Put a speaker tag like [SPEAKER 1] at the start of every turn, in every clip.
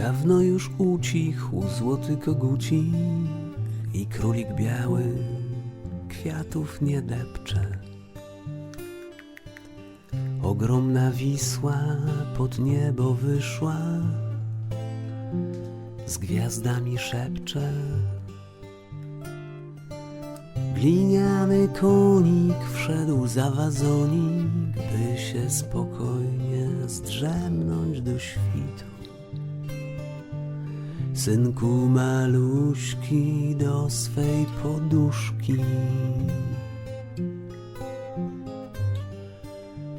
[SPEAKER 1] Dawno już ucichł złoty kogucik i królik biały kwiatów nie depcze. Ogromna Wisła pod niebo wyszła, z gwiazdami szepcze. Gliniany konik wszedł za wazonik, by się spokojnie zdrzemnąć do świtu. Synku maluśki do swej poduszki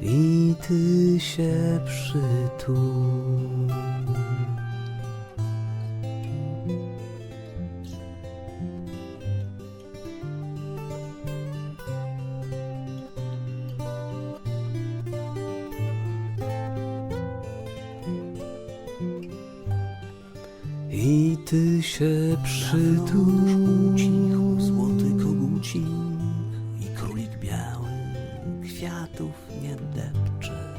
[SPEAKER 1] i ty się przytul. I ty się przytul. Ucichł złoty kogucik i królik biały kwiatów nie depcze.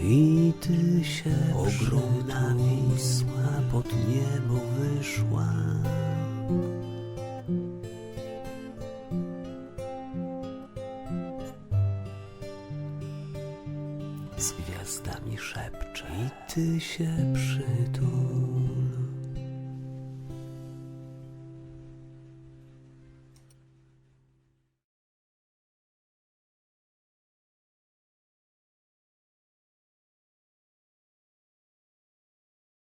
[SPEAKER 1] I ty się ogromna Wisła pod niebo wyszła. Z gwiazdami szepcze. I ty się przytul.